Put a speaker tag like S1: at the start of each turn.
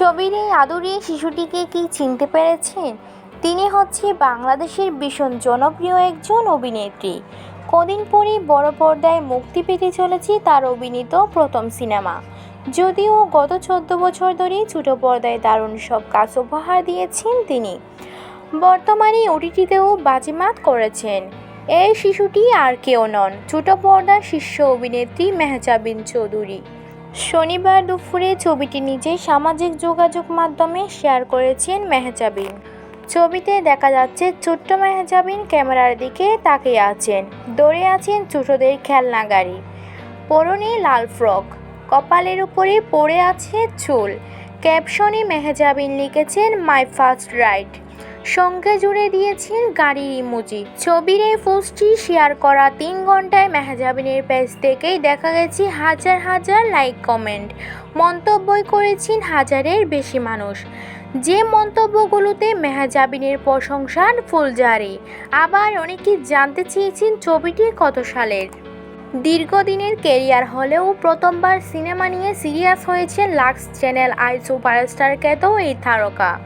S1: ছবির এই আদুরে শিশুটিকে কি চিনতে পেরেছেন? তিনি হচ্ছে বাংলাদেশের ভীষণ জনপ্রিয় একজন অভিনেত্রী। কদিন পরেই বড় পর্দায় মুক্তি পেতে চলেছে তার অভিনীত প্রথম সিনেমা। যদিও গত চোদ্দ বছর ধরে ছোটো পর্দায় দারুণ সব কাজ উপহার দিয়েছেন তিনি। বর্তমানে ওটিটিতেও বাজিমাত করেছেন। এই শিশুটি আর কেউ নন, ছোট পর্দার শীর্ষ অভিনেত্রী মেহজাবিন চৌধুরী। শনিবার দুপুরে ছবিটি নিজে সামাজিক যোগাযোগ মাধ্যমে শেয়ার করেছেন মেহজাবিন। ছবিতে দেখা যাচ্ছে, ছোট্ট মেহজাবিন ক্যামেরার দিকে তাকিয়ে আছেন। দৌড়ে আছেন ছোটদের খেলনা গাড়ি। পরনে লাল ফ্রক। কপালের উপরে পড়ে আছে চুল। ক্যাপশনে মেহজাবিন লিখেছেন, মাই ফার্স্ট রাইড। সঙ্গে জুড়ে দিয়েছেন গাড়ির ইমোজি। ছবির এই পোস্টটি শেয়ার করা তিন ঘন্টায় মেহজাবিনের পেজ থেকেই দেখা গেছে হাজার হাজার লাইক কমেন্ট। মন্তব্যই করেছেন হাজারের বেশি মানুষ। যে মন্তব্যগুলোতে মেহজাবিনের প্রশংসার ফুলজারি আবার অনেকে জানতে চেয়েছেন ছবিটি কত সালের। দীর্ঘদিনের কেরিয়ার হলেও প্রথমবার সিনেমা নিয়ে সিরিয়াস হয়েছে লাক্স চ্যানেল আই সুপারস্টার খ্যাত এই তারকা।